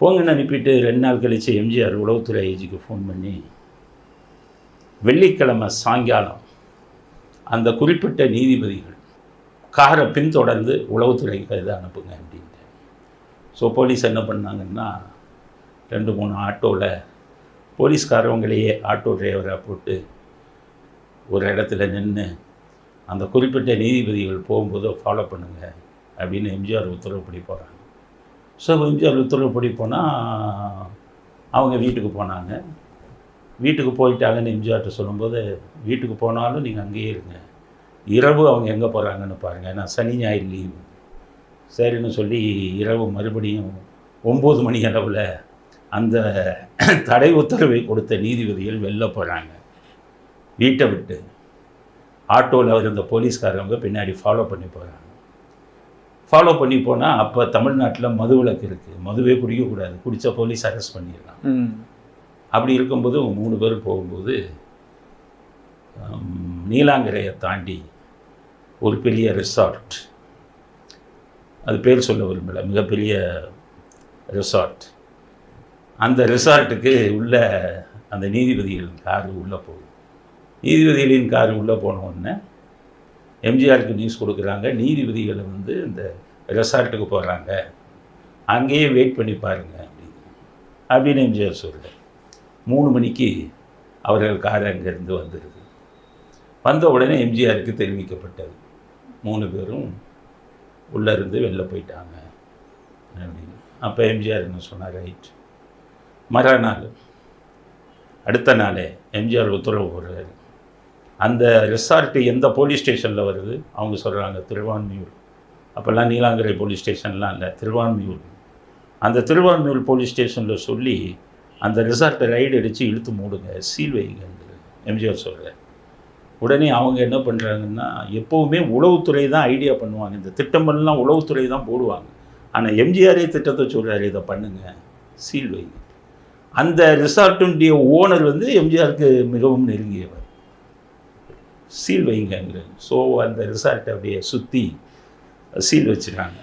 போங்கன்னு அனுப்பிட்டு ரெண்டு நாள் கழித்து எம்ஜிஆர் உளவுத்துறை ஐஜிக்கு ஃபோன் பண்ணி வெள்ளிக்கிழமை சாயங்காலம் அந்த குறிப்பிட்ட நீதிபதிகள் காரை பின்தொடர்ந்து உளவுத்துறைக்கு இதை அனுப்புங்க அப்படின்ட்டு. ஸோ போலீஸ் என்ன பண்ணாங்கன்னா ரெண்டு மூணு ஆட்டோவில் போலீஸ்காரவங்களையே ஆட்டோ டிரைவராக போட்டு ஒரு இடத்துல நின்று அந்த குறிப்பிட்ட நீதிபதிகள் போகும்போதோ ஃபாலோ பண்ணுங்கள் அப்படின்னு எம்ஜிஆர் உத்தரவுப்படி போகிறாங்க ஸோ எம்ஜிஆர் உத்தரவுப்படி போனால் அவங்க வீட்டுக்கு போனாங்க. வீட்டுக்கு போயிட்டாங்கன்னு எம்ஜிஆர்கிட்ட சொல்லும்போது வீட்டுக்கு போனாலும் நீங்கள் அங்கேயே இருங்க. இரவு அவங்க எங்கே போகிறாங்கன்னு பாருங்கள் ஏன்னா சனி ஞாயிறு லீவ் சரின்னு சொல்லி இரவு மறுபடியும் ஒம்பது மணி அளவில் அந்த தடை உத்தரவை கொடுத்த நீதிபதிகள் வெளில போகிறாங்க வீட்டை விட்டு. ஆட்டோவில் இருந்த போலீஸ்காரவங்க பின்னாடி ஃபாலோ பண்ணி போகிறாங்க ஃபாலோ பண்ணி போனால் அப்போ தமிழ்நாட்டில் மது விலக்கு இருக்குது மதுவே குடிக்கக்கூடாது. குடித்தா போலீஸ் அரெஸ்ட் பண்ணிடலாம். ம். அப்படி இருக்கும்போது மூணு பேர் போகும்போது நீலாங்கரையை தாண்டி ஒரு பெரிய ரிசார்ட் அது பேர் சொல்ல விரும்பல. மிகப்பெரிய ரிசார்ட் அந்த ரிசார்ட்டுக்கு உள்ள அந்த நீதிபதிகளின் கார் உள்ளே போகுது. நீதிபதிகளின் கார் உள்ளே போன உடனே எம்ஜிஆருக்கு நியூஸ் கொடுக்குறாங்க. நீதிபதிகளை வந்து இந்த ரெசார்ட்டுக்கு போகிறாங்க அங்கேயே வெயிட் பண்ணி பாருங்க அப்படின்னு. அப்படின்னு எம்ஜிஆர் சொல்கிறார் மூணு மணிக்கு அவர்கள் கார் அங்கேருந்து வந்துடுது வந்த உடனே எம்ஜிஆருக்கு தெரிவிக்கப்பட்டது. மூணு பேரும் உள்ளே இருந்து வெளில போயிட்டாங்க. அப்படின்னு. அப்போ எம்ஜிஆர் என்ன சொன்னார்? ரைட். மறுநாள் அடுத்த நாளே எம்ஜிஆர் உத்தரவு போடுற அந்த ரிசார்ட்டு எந்த போலீஸ் ஸ்டேஷனில் வருது? அவங்க சொல்கிறாங்க திருவான்மியூர். அப்போல்லாம் நீலாங்கரை போலீஸ் ஸ்டேஷன்லாம் இல்லை திருவான்மியூர். அந்த திருவான்மியூர் போலீஸ் ஸ்டேஷனில் சொல்லி அந்த ரிசார்ட்டை ரைடு அடித்து இழுத்து மூடுங்க சீல் வைங்கன்னு எம்ஜிஆர் சொல்கிறார் உடனே அவங்க என்ன பண்ணுறாங்கன்னா எப்போவுமே உளவுத்துறை தான் ஐடியா பண்ணுவாங்க. இந்த திட்டமெல்லாம் உளவுத்துறை தான் போடுவாங்க. ஆனால் எம்ஜிஆரே திட்டத்தை சொல்கிறாரு இதை பண்ணுங்க சீல் வைங்க. அந்த ரிசார்ட்டுடைய ஓனர் வந்து எம்ஜிஆருக்கு மிகவும் நெருங்கியவர். சீல் வைங்கங்கிற ஸோ அந்த ரிசார்ட்டை அப்படியே சுற்றி சீல் வச்சுட்டாங்க